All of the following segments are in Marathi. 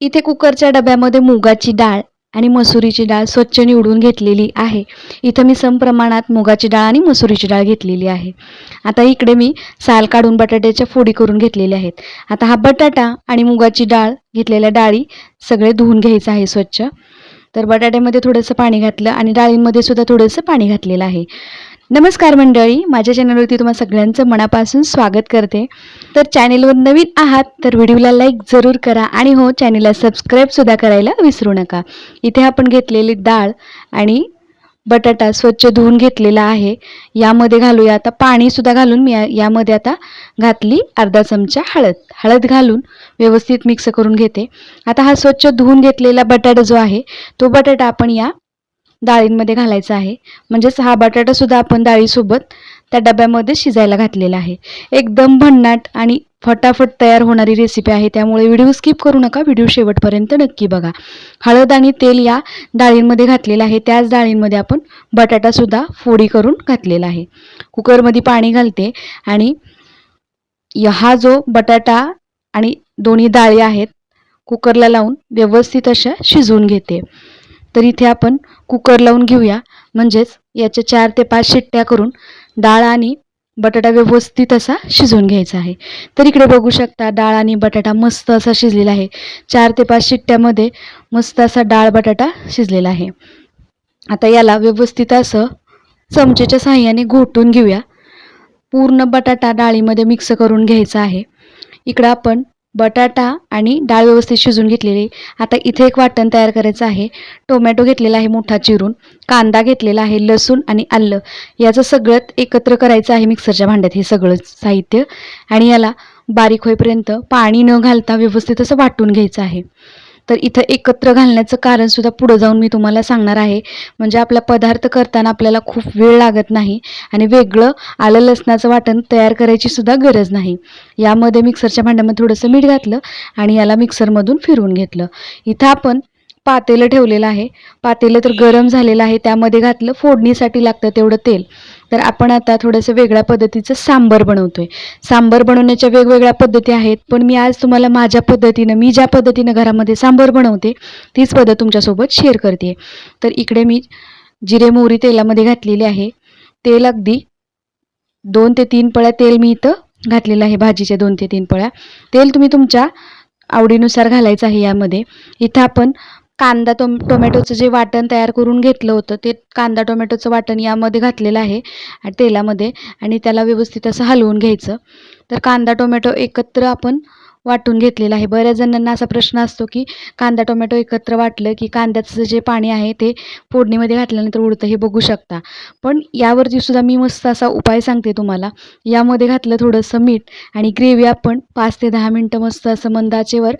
इथे कुकरच्या डब्यामध्ये मुगाची डाळ आणि मसुरीची डाळ स्वच्छ निवडून घेतलेली आहे. इथं मी सम प्रमाणात मुगाची डाळ आणि मसुरीची डाळ घेतलेली आहे. आता इकडे मी साल काढून बटाट्याच्या फोडी करून घेतलेल्या आहेत. आता हा बटाटा आणि मुगाची डाळ घेतलेल्या डाळी सगळे धुवून घ्यायचं आहे स्वच्छ. तर बटाट्यामध्ये थोडंसं पाणी घातलं आणि डाळींमध्ये सुद्धा थोडंसं पाणी घातलेलं आहे. नमस्कार मंडळी माझ्या चॅनलवरती तुम्हा सगळ्यांचं मनापासून स्वागत करते. तर चॅनेलवर नवीन आहात तर व्हिडिओला लाईक जरूर करा आणि हो चॅनेलला सबस्क्राईबसुद्धा करायला विसरू नका. इथे आपण घेतलेली डाळ आणि बटाटा स्वच्छ धुवून घेतलेला आहे. यामध्ये घालूया आता पाणीसुद्धा घालून मी या- यामध्ये आता घातली अर्धा चमचा हळद. हळद घालून व्यवस्थित मिक्स करून घेते. आता हा स्वच्छ धुवून घेतलेला बटाटा जो आहे तो बटाटा आपण या डाळींमध्ये घालायचा आहे. म्हणजेच हा बटाटासुद्धा आपण डाळीसोबत त्या डब्यामध्ये शिजायला घातलेला आहे. एकदम भन्नाट आणि फटाफट तयार होणारी रेसिपी आहे. त्यामुळे व्हिडिओ स्किप करू नका. व्हिडिओ शेवटपर्यंत नक्की बघा. हळद आणि तेल या डाळींमध्ये घातलेलं आहे. त्याच डाळींमध्ये आपण बटाटासुद्धा फोडी करून घातलेला आहे. कुकरमध्ये पाणी घालते आणि हा जो बटाटा आणि दोन्ही डाळी आहेत कुकरला लावून व्यवस्थित अशा शिजवून घेते. तर इथे आपण कुकर लावून घेऊया. म्हणजेच याच्या चार ते पाच शिट्ट्या करून डाळ आणि बटाटा व्यवस्थित असा शिजवून घ्यायचा आहे. तर इकडे बघू शकता डाळ आणि बटाटा मस्त असा शिजलेला आहे. चार ते पाच शिट्ट्यामध्ये मस्त असा डाळ बटाटा शिजलेला आहे. आता याला व्यवस्थित असं चमचेच्या साह्याने घोटून घेऊया. पूर्ण बटाटा डाळीमध्ये मिक्स करून घ्यायचा आहे. इकडं आपण बटाटा आणि डाळ व्यवस्थित शिजून घेतलेली आता इथे एक वाटण तयार करायचं आहे. टोमॅटो घेतलेला आहे मोठा चिरून. कांदा घेतलेला आहे लसूण आणि आलं. याचं सगळ्यात एकत्र करायचं आहे मिक्सरच्या भांड्यात. हे सगळं साहित्य. आणि याला बारीक होईपर्यंत पाणी न घालता व्यवस्थित असं वाटून घ्यायचं आहे. तर इथं एकत्र घालण्याचं कारणसुद्धा पुढं जाऊन मी तुम्हाला सांगणार आहे. म्हणजे आपला पदार्थ करताना आपल्याला खूप वेळ लागत नाही आणि वेगळं आलं लसणाचं वाटण तयार करायची सुद्धा गरज नाही. यामध्ये मिक्सरच्या भांड्यामध्ये थोडंसं मीठ घातलं आणि याला मिक्सरमधून फिरवून घेतलं. इथं आपण पातेलं ठेवलेलं आहे. पातेलं तर गरम झालेलं आहे. त्यामध्ये घातलं फोडणीसाठी लागतं तेवढं तेल. तर आपण आता थोडंसं वेगळ्या पद्धतीचं सांबर बनवतोय. सांबर बनवण्याच्या वेगवेगळ्या पद्धती आहेत. पण मी आज तुम्हाला माझ्या पद्धतीनं मी ज्या पद्धतीनं घरामध्ये सांबर बनवते तीच पद्धत तुमच्यासोबत शेअर करते तर इकडे मी जिरे मोहरी तेलामध्ये घातलेली आहे. तेल अगदी दोन ते तीन पळ्या तेल मी इथं घातलेलं आहे. भाजीच्या दोन ते तीन पळ्या. तेल तुम्ही तुमच्या आवडीनुसार घालायचं आहे यामध्ये. इथं आपण कांदा टोम टोमॅटोचं जे वाटण तयार करून घेतलं होतं ते कांदा टोमॅटोचं वाटण यामध्ये घातलेलं आहे आणि तेलामध्ये आणि त्याला व्यवस्थित असं हलवून घ्यायचं. तर कांदा टोमॅटो एकत्र आपण वाटून घेतलेलं आहे. बऱ्याच जणांना असा प्रश्न असतो की कांदा टोमॅटो एकत्र वाटलं की कांद्याचं जे पाणी आहे ते फोडणीमध्ये घातल्यानंतर उडतं हे बघू शकता. पण यावरती सुद्धा मी मस्त असा उपाय सांगते तुम्हाला. यामध्ये घातलं थोडंसं मीठ आणि ग्रेव्ही आपण पाच ते दहा मिनटं मस्त असं मंदाचेवर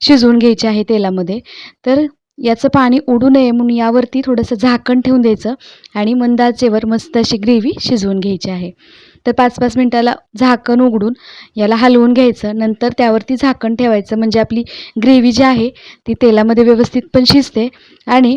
शिजवून घ्यायची आहे तेलामध्ये. तर याचं पाणी उडू नये म्हणून यावरती थोडंसं झाकण ठेवून द्यायचं आणि मंदाचेवर मस्त अशी ग्रेव्ही शिजवून घ्यायची आहे. तर पाच पाच मिनटाला झाकण उघडून याला हलवून घ्यायचं. नंतर त्यावरती झाकण ठेवायचं. म्हणजे आपली ग्रेव्ही जी आहे ती तेलामध्ये व्यवस्थित पण शिजते आणि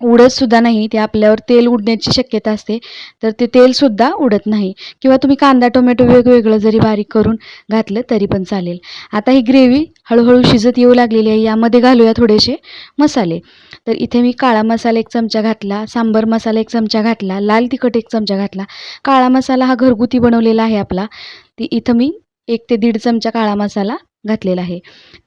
उडतसुद्धा नाही ते आपल्यावर तेल उडण्याची शक्यता असते. तर ते तेलसुद्धा उडत नाही. किंवा तुम्ही कांदा टोमॅटो वेगवेगळं जरी बारीक करून घातलं तरी पण चालेल. आता ही ग्रेव्ही हळूहळू शिजत येऊ लागलेली आहे. यामध्ये घालूया थोडेसे मसाले. तर इथे मी काळा मसाला एक चमचा घातला सांबर मसाला एक चमचा घातला लाल तिखट एक चमचा घातला. काळा मसाला हा घरगुती बनवलेला आहे आपला. ती इथं मी एक ते दीड चमचा काळा मसाला घातलेला आहे.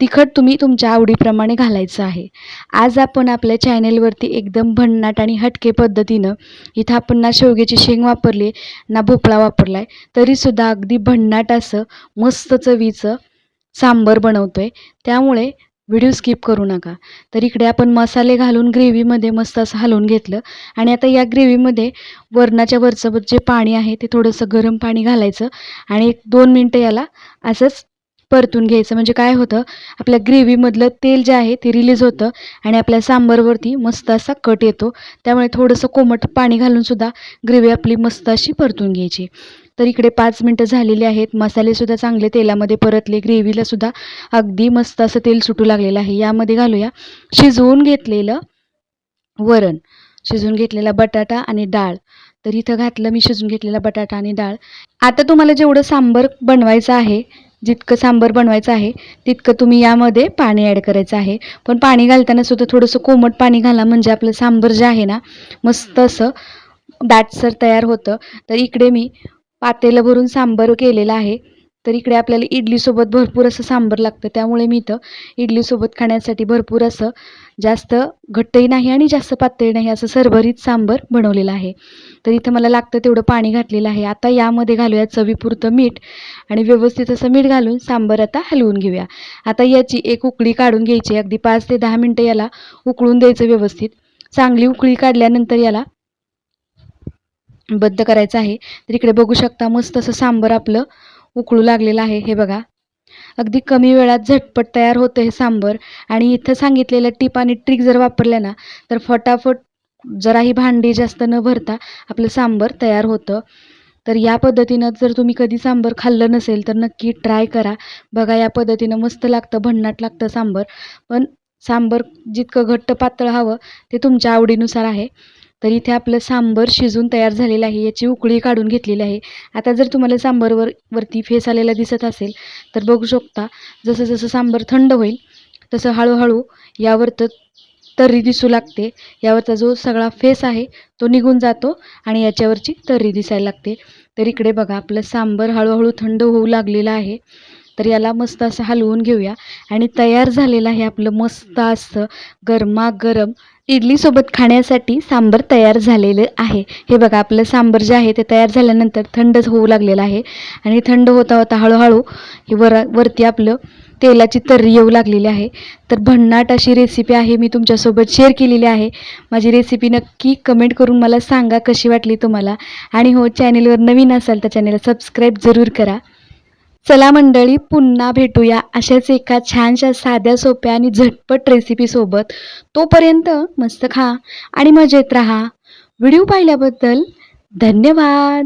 तिखट तुम्ही तुमच्या आवडीप्रमाणे घालायचं आहे. आज आपण आपल्या चॅनेलवरती एकदम भन्नाट आणि हटके पद्धतीनं इथं आपण ना शेवग्याची शेंग वापरली ना भोपळा वापरला आहे तरीसुद्धा अगदी भन्नाट असं मस्त चवीचं सांबर बनवतो आहे त्यामुळे व्हिडिओ स्किप करू नका. तर इकडे आपण मसाले घालून ग्रेव्हीमध्ये मस्त असं हलवून घेतलं आणि आता या ग्रेव्हीमध्ये वरणाच्या वरचं जे पाणी आहे ते थोडंसं गरम पाणी घालायचं आणि एक दोन मिनटं याला असंच परतून घ्यायचं. म्हणजे काय होतं आपल्या ग्रेव्हीमधलं तेल जे आहे ते रिलीज होतं आणि आपल्या सांबारवरती मस्त असा कट येतो. त्यामुळे थोडंसं कोमट पाणी घालूनसुद्धा ग्रेव्ही आपली मस्त अशी परतून घ्यायची. तर इकडे पाच मिनटं झालेली आहेत. मसालेसुद्धा चांगले तेलामध्ये परतले. ग्रेव्हीलासुद्धा अगदी मस्त असं तेल सुटू लागलेलं आहे. यामध्ये घालूया. शिजवून घेतलेलं वरण. शिजवून घेतलेला बटाटा आणि डाळ. तर इथं घातलं मी शिजून घेतलेला बटाटा आणि डाळ. आता तुम्हाला जेवढं सांबर बनवायचं आहे जितकं सांबर बनवायचं आहे तितकं तुम्ही यामध्ये पाणी ॲड करायचं आहे. पण पाणी घालताना सुद्धा थोडंसं कोमट पाणी घाला म्हणजे आपलं सांबर जे आहे ना मस्त असं दाटसर तयार होतं. तर इकडे मी पातेलं भरून सांबर केलेलं आहे. तर इकडे आपल्याला इडलीसोबत भरपूर असं सांबर लागतं. त्यामुळे मी इथं इडलीसोबत खाण्यासाठी भरपूर असं जास्त घट्टही नाही आणि जास्त पातळी नाही असं सरभरीत सांबर बनवलेलं आहे. तर इथं मला लागतं तेवढं पाणी घातलेलं आहे. आता यामध्ये घालूया चवीपुरतं मीठ आणि व्यवस्थित असं मीठ घालून सांबर आता हलवून घेऊया. आता याची एक उकळी काढून घ्यायची अगदी पाच ते दहा मिनटं याला उकळून द्यायचं व्यवस्थित. चांगली उकळी काढल्यानंतर याला बद्ध करायचं आहे. तर इकडे बघू शकता मस्त असं सांबर आपलं उकळू लागलेलं आहे हे बघा. अगदी कमी वेळात झटपट तयार होतं हे सांबर आणि इथं सांगितलेल्या टिप आणि ट्रिक जर वापरल्या ना तर फटाफट जराही भांडी जास्त न भरता आपलं सांबर तयार होतं. तर या पद्धतीनं जर तुम्ही कधी सांबर खाल्लं नसेल तर नक्की ट्राय करा. बघा या पद्धतीनं मस्त लागतं भन्नाट लागतं सांबर. पण सांबर जितकं घट्ट पातळ हवं ते तुमच्या आवडीनुसार आहे. तर इथे आपलं सांबर शिजून तयार झालेलं आहे याची उकळी काढून घेतलेली आहे. आता जर तुम्हाला सांबरवर वरती फेस आलेला दिसत असेल तर बघू शकता जसं जसं सांबर थंड होईल तसं हळूहळू यावर तर तर्री दिसू लागते. यावरचा जो सगळा फेस आहे तो निघून जातो आणि याच्यावरची तर्री दिसायला लागते. तर इकडे बघा आपलं सांबर हळूहळू थंड होऊ लागलेलं आहे. तर याला मस्त असं हलवून घेऊया. आणि तयार झालेलं आहे आपलं मस्त असं गरमागरम इडलीसोबत खाण्यासाठी सांबर तयार झालेलं आहे. हे बघा आपलं सांबर जे आहे ते तयार झाल्यानंतर थंडच होऊ लागलेलं आहे. आणि थंड होता होता हळूहळू हे वर वरती आपलं तेलाची तर्री येऊ लागलेली आहे. तर भन्नाट अशी रेसिपी आहे मी तुमच्यासोबत शेअर केलेली आहे. माझी रेसिपी नक्की कमेंट करून मला सांगा कशी वाटली तुम्हाला. आणि हो चॅनेलवर नवीन असाल तर चॅनेलला सबस्क्राईब जरूर करा. चला मंडळी पुन्हा भेटूया अशाच एका छानशा साध्या सोप्या आणि झटपट रेसिपीसोबत तोपर्यंत मस्त खा आणि मजेत राहा. व्हिडिओ पाहिल्याबद्दल धन्यवाद.